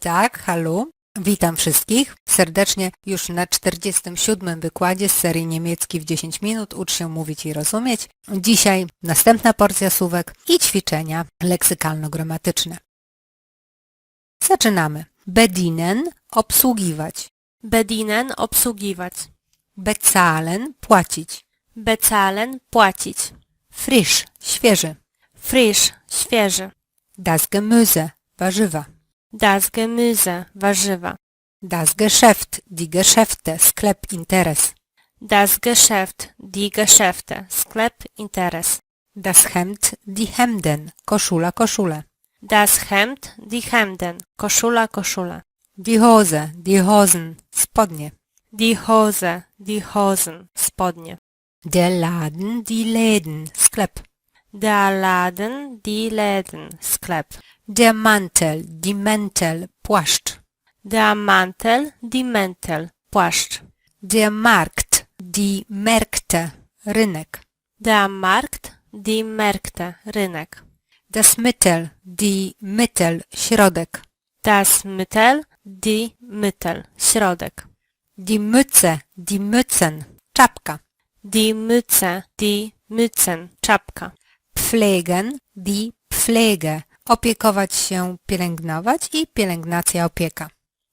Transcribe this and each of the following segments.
Tag, hallo. Witam wszystkich serdecznie już na 47. wykładzie z serii niemiecki w 10 minut. Ucz się mówić i rozumieć. Dzisiaj następna porcja słówek i ćwiczenia leksykalno-gramatyczne. Zaczynamy. Bedienen obsługiwać. Bedienen obsługiwać. Bezahlen płacić. Bezahlen płacić. Frisch świeży. Frisch świeży. Das Gemüse warzywa. Das Gemüse warzywa. Das Geschäft die Geschäfte sklep interes. Das Geschäft die Geschäfte sklep interes. Das Hemd die Hemden koszula koszule. Das Hemd die Hemden koszula koszula. Die Hose die Hosen spodnie. Die Hose die Hosen spodnie. Der Laden die Läden sklep. Der Laden die Läden sklep. Der Mantel die Mäntel płaszcz. Der Mantel die Mäntel płaszcz. Der Markt die Märkte rynek. Der Markt die Märkte rynek. Das Mittel die Mittel środek. Das Mittel die Mittel środek. Die Mütze die Mützen czapka. Die Mütze, die Mützen, czapka. Pflegen die Pflege opiekować się, pielęgnować i pielęgnacja opieka.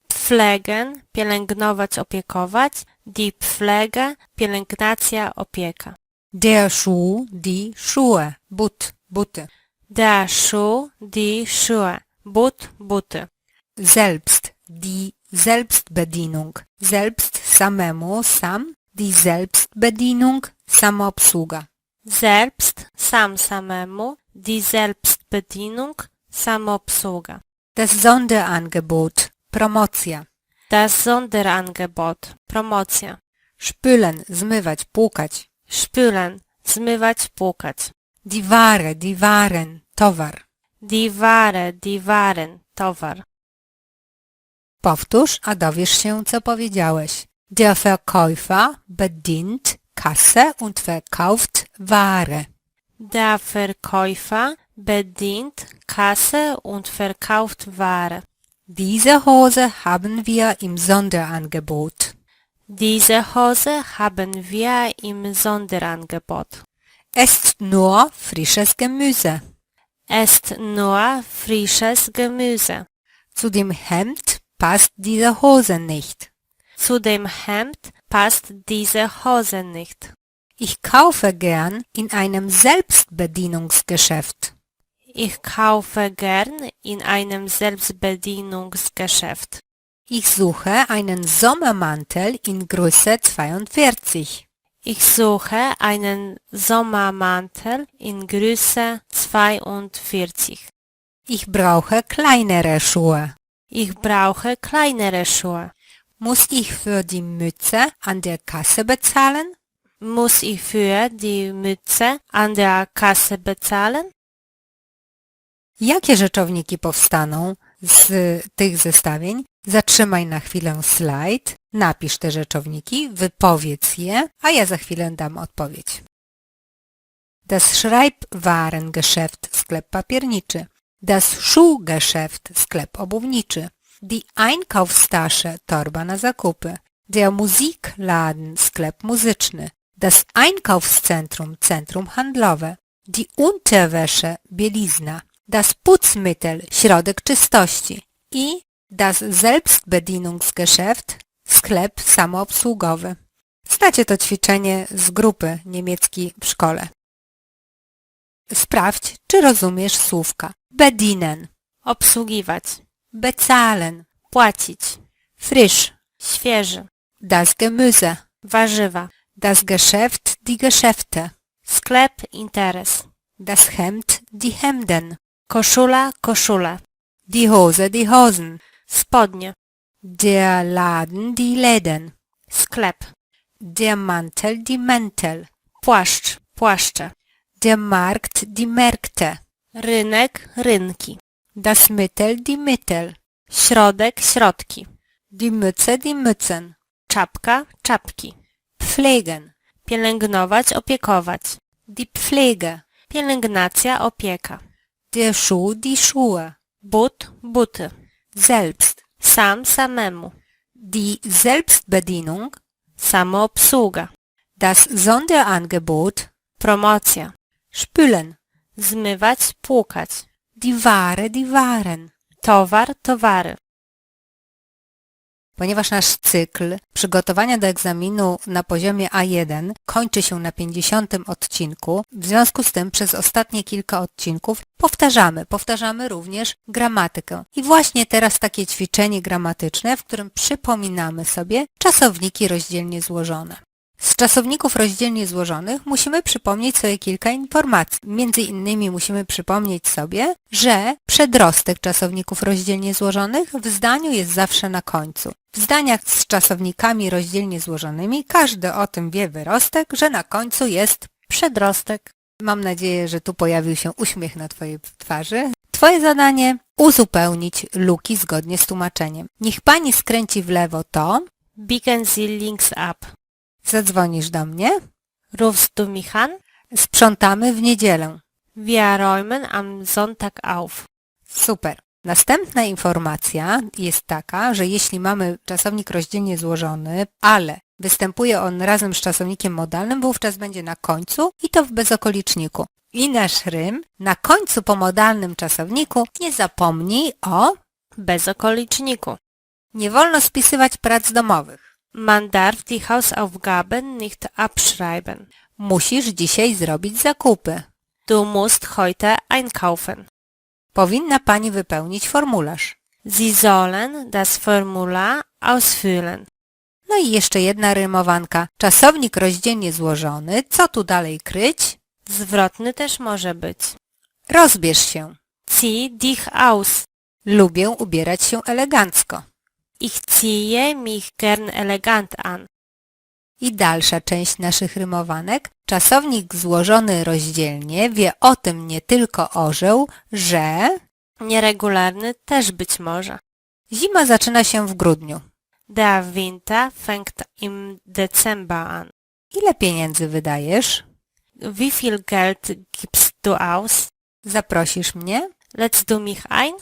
Pflegen, pielęgnować, opiekować. Die Pflege, pielęgnacja, opieka. Der Schuh die Schuhe but buty. Der Schuh, die Schuhe. But, buty. Selbst die Selbstbedienung. Selbst samemu, sam, die Selbstbedienung, samoobsługa. Selbst, sam samemu. Die Selbstbedienung, samoobsługa. Das Sonderangebot, Promocja. Das Sonderangebot, promocja. Spülen, zmywać, płukać. Spülen, zmywać, płukać. Die Ware, die Waren, towar. Die Ware, die Waren, towar. Powtórz, a dowiesz się, co powiedziałeś. Der Verkäufer bedient Kasse und verkauft Ware. Der Verkäufer bedient Kasse und verkauft Ware. Diese Hose haben wir im Sonderangebot. Diese Hose haben wir im Sonderangebot. Esst nur frisches Gemüse. Esst nur frisches Gemüse. Zu dem Hemd passt diese Hose nicht. Zu dem Hemd passt diese Hose nicht. Ich kaufe gern in einem Selbstbedienungsgeschäft. Ich kaufe gern in einem Selbstbedienungsgeschäft. Ich suche einen Sommermantel in Größe 42. Ich suche einen Sommermantel in Größe 42. Ich brauche kleinere Schuhe. Ich brauche kleinere Schuhe. Muss ich für die Mütze an der Kasse bezahlen? Muss ich für die Mütze an der Kasse bezahlen? Jakie rzeczowniki powstaną z tych zestawień? Zatrzymaj na chwilę slajd, napisz te rzeczowniki, wypowiedz je, a ja za chwilę dam odpowiedź. Das Schreibwarengeschäft, sklep papierniczy. Das Schuhgeschäft, sklep obuwniczy. Die Einkaufstasche, torba na zakupy. Der Musikladen, sklep muzyczny. Das Einkaufszentrum, centrum handlowe. Die Unterwäsche, bielizna. Das Putzmittel, środek czystości. I das Selbstbedienungsgeschäft, sklep samoobsługowy. Znacie to ćwiczenie z grupy niemiecki w szkole. Sprawdź, czy rozumiesz słówka. Bedienen, Obsługiwać. Bezahlen, Płacić. frisch, Świeży. das Gemüse, Warzywa. das Geschäft, die Geschäfte, Sklep, interes. das Hemd, die Hemden, Koszula, koszule. die Hose, die Hosen, Spodnie. der Laden, die Läden, Sklep. der Mantel, die Mäntel, Płaszcz, płaszcze. der Markt, die Märkte, Rynek, rynki. Das Mittel, die Mittel, Środek, środki. die Mütze, die Mützen, Czapka, czapki. pflegen, Pielęgnować, opiekować. die Pflege, Pielęgnacja, opieka. der Schuh, die Schuhe, But, buty. Selbst. Sam samemu. Die Selbstbedienung, Samoobsługa. das Sonderangebot, Promocja. spülen. Zmywać, płukać. Die Ware. Towar, towary. Ponieważ nasz cykl przygotowania do egzaminu na poziomie A1 kończy się na 50 odcinku, w związku z tym przez ostatnie kilka odcinków powtarzamy, powtarzamy również gramatykę. I właśnie teraz takie ćwiczenie gramatyczne, w którym przypominamy sobie czasowniki rozdzielnie złożone. Z czasowników rozdzielnie złożonych musimy przypomnieć sobie kilka informacji. Między innymi musimy przypomnieć sobie, że przedrostek czasowników rozdzielnie złożonych w zdaniu jest zawsze na końcu. W zdaniach z czasownikami rozdzielnie złożonymi każdy o tym wie wyrostek, że na końcu jest Przedrostek. Mam nadzieję, że tu pojawił się uśmiech na Twojej twarzy. Twoje zadanie uzupełnić luki zgodnie z tłumaczeniem. Niech Pani skręci w lewo to, Biegen Sie links ab. Zadzwonisz do mnie, Rufst du mich an? sprzątamy w niedzielę. Wir räumen am Sonntag auf. Super. Następna informacja jest taka, że jeśli mamy czasownik rozdzielnie złożony, ale występuje on razem z czasownikiem modalnym, wówczas będzie na końcu i to w bezokoliczniku. I nasz rym na końcu po modalnym czasowniku nie zapomnij o Bez okoliczniku. nie wolno spisywać prac domowych. Man darf die Hausaufgaben nicht abschreiben. Musisz dzisiaj zrobić zakupy. Du musst heute einkaufen. Powinna pani wypełnić formularz. Sie sollen das Formular ausfüllen. No i jeszcze jedna rymowanka. Czasownik rozdzielnie złożony. Co tu dalej kryć? Zwrotny też może być. Rozbierz się. Zieh dich aus. Lubię ubierać się elegancko. Ich ziehe mich gern elegant an. I dalsza część naszych rymowanek. Czasownik złożony rozdzielnie wie o tym nie tylko orzeł, że Nieregularny też być może. zima zaczyna się w grudniu. Der Winter fängt im Dezember an. Ile pieniędzy wydajesz? Wie viel Geld gibst du aus? Zaprosisz mnie? Lädst du mich ein?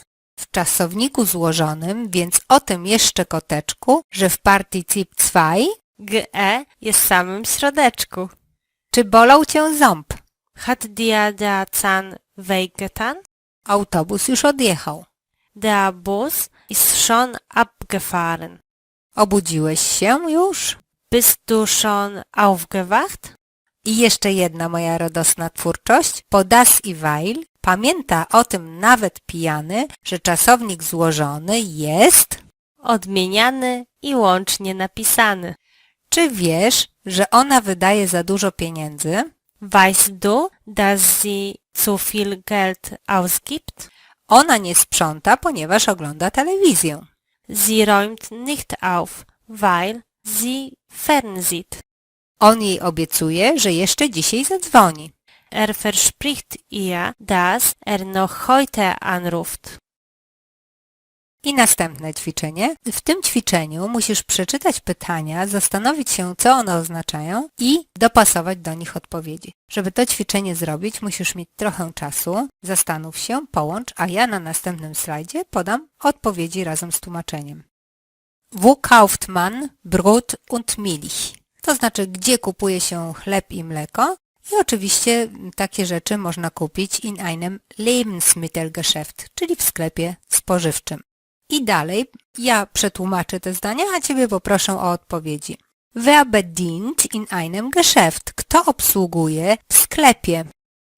W czasowniku złożonym, więc o tym jeszcze koteczku, że w partycip 2 GE jest w samym środeczku. czy bolał cię ząb? Hat dir der Zahn wehgetan? Autobus już odjechał. Der Bus ist schon abgefahren. Obudziłeś się już? Bist du schon aufgewacht? I jeszcze jedna moja radosna twórczość. Po das i weil pamięta o tym nawet pijany, że czasownik złożony jest... Odmieniany i łącznie napisany. Czy wiesz, że ona wydaje za dużo pieniędzy? Weißt du, dass sie zu viel Geld ausgibt? Ona nie sprząta, ponieważ ogląda telewizję. Sie räumt nicht auf, weil sie fernsieht. On jej obiecuje, że jeszcze dzisiaj zadzwoni. Er verspricht ihr, dass er noch heute anruft. I następne ćwiczenie. W tym ćwiczeniu musisz przeczytać pytania, zastanowić się, co one oznaczają i dopasować do nich odpowiedzi. Żeby to ćwiczenie zrobić, musisz mieć trochę czasu, zastanów się, połącz, a ja na następnym slajdzie podam odpowiedzi razem z tłumaczeniem. Wo kauft man Brot und Milch? To znaczy, gdzie kupuje się chleb i mleko? I oczywiście takie rzeczy można kupić in einem Lebensmittelgeschäft, czyli w sklepie spożywczym. I dalej ja przetłumaczę te zdania, a Ciebie poproszę o odpowiedzi. Wer bedient in einem Geschäft? Kto obsługuje w sklepie,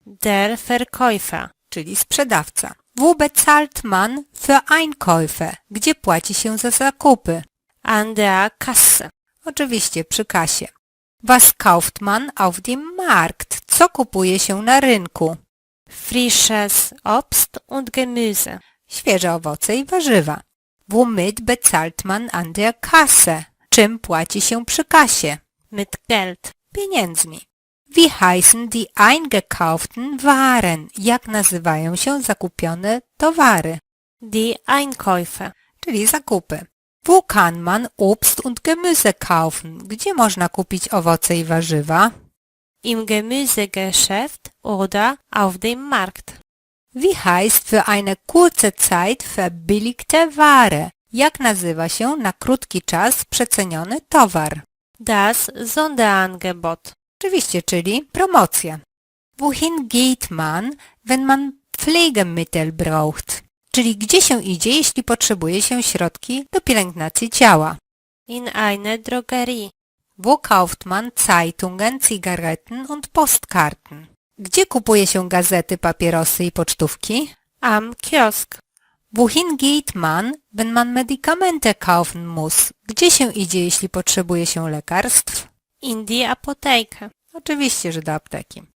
Der Verkäufer. czyli sprzedawca? Wo bezahlt man für Einkäufe? Gdzie płaci się za zakupy? An der Kasse. Oczywiście przy kasie. Was kauft man auf dem Markt? Co kupuje się na rynku? Frisches Obst und Gemüse. Świeże owoce i warzywa. Womit bezahlt man an der Kasse? Czym płaci się przy kasie? Mit Geld. Pieniędzmi. Wie heißen die eingekauften Waren? Jak nazywają się zakupione towary, Die Einkäufe. czyli zakupy? Wo kann man Obst und Gemüse kaufen? Gdzie można kupić owoce i warzywa? Im Gemüsegeschäft oder auf dem Markt. Wie heißt für eine kurze Zeit verbilligte Ware? Jak nazywa się na krótki czas przeceniony towar? Das Sonderangebot. Oczywiście, czyli promocja. Wohin geht man, wenn man Pflegemittel braucht? Czyli gdzie się idzie, jeśli potrzebuje się środki do pielęgnacji ciała? In eine Drogerie. Wo kauft man Zeitungen, Zigaretten und Postkarten? Gdzie kupuje się gazety, papierosy i pocztówki? Am Kiosk. Wohin geht man, wenn man Medikamente kaufen muss? Gdzie się idzie, jeśli potrzebuje się lekarstw? In die Apotheke. Oczywiście, że do apteki.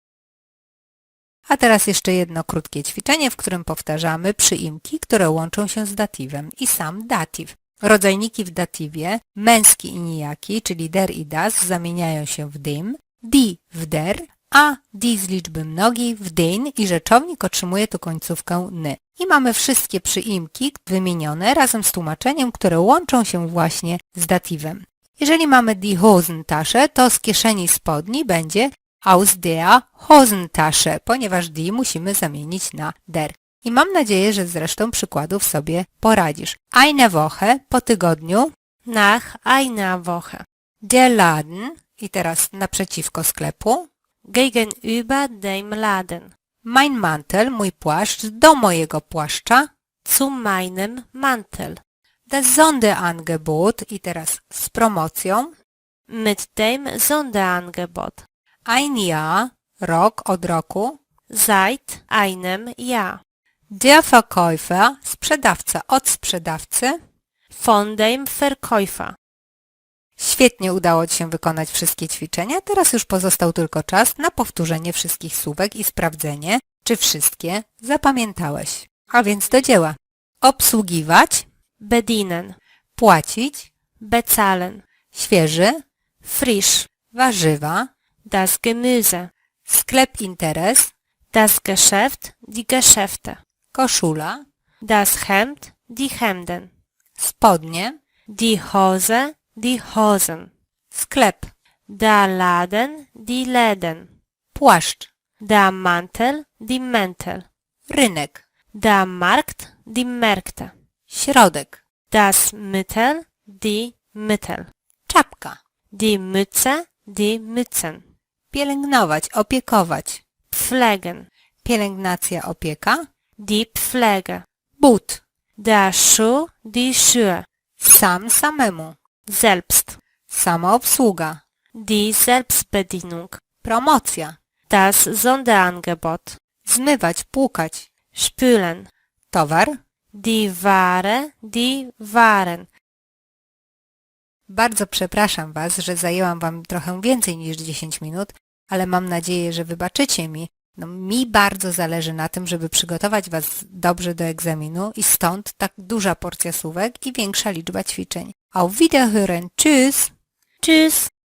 A teraz jeszcze jedno krótkie ćwiczenie, w którym powtarzamy przyimki, które łączą się z datywem i sam datyw. Rodzajniki w datywie, męski i nijaki, czyli der i das, zamieniają się w dim, die w der, a die z liczby mnogiej w den i rzeczownik otrzymuje tu końcówkę ny. I mamy wszystkie przyimki wymienione razem z tłumaczeniem, które łączą się właśnie z datywem. Jeżeli mamy die Hosentasche, to z kieszeni spodni będzie aus der Hosentasche, ponieważ die musimy zamienić na der. I mam nadzieję, że z resztą przykładów sobie poradzisz. Eine Woche po tygodniu, Nach einer Woche. der Laden i teraz naprzeciwko sklepu, Gegenüber dem Laden. mein Mantel, mój płaszcz, do mojego płaszcza, Zu meinem Mantel. das Sonderangebot i teraz z promocją, Mit dem Sonderangebot. Ein Jahr, rok od roku, Seit einem Jahr. der Verkäufer, sprzedawca od sprzedawcy, Von dem Verkäufer. Świetnie udało Ci się wykonać wszystkie ćwiczenia, teraz już pozostał tylko czas na powtórzenie wszystkich słówek i sprawdzenie, czy wszystkie zapamiętałeś. A więc do dzieła. Obsługiwać, Bedienen. płacić, Bezahlen. świeży, Frisch. warzywa, Das Gemüse. sklep interes, Das Geschäft. Die Geschäfte. koszula, Das Hemd. Die Hemden. spodnie, Die Hose. Die Hosen. sklep, Der Laden. Die Läden. płaszcz, Der Mantel. Die Mäntel. rynek, Der Markt. Die Märkte. środek, Das Mittel. Die Mittel. czapka, Die Mütze. Die Mützen. Pielęgnować, opiekować, Pflegen. pielęgnacja, opieka, Die Pflege. but, Der Schuh. Die Schuhe. sam samemu, Selbst. samoobsługa, Die Selbstbedienung. promocja, Das Sonderangebot. zmywać, płukać, Spülen. towar. Die Ware. Die Waren. Bardzo przepraszam Was, że zajęłam Wam trochę więcej niż 10 minut, ale mam nadzieję, że wybaczycie mi. No, mi bardzo zależy na tym, żeby przygotować Was dobrze do egzaminu i stąd tak duża porcja słówek i większa liczba ćwiczeń. Auf Wiederhören. Tschüss! Tschüss.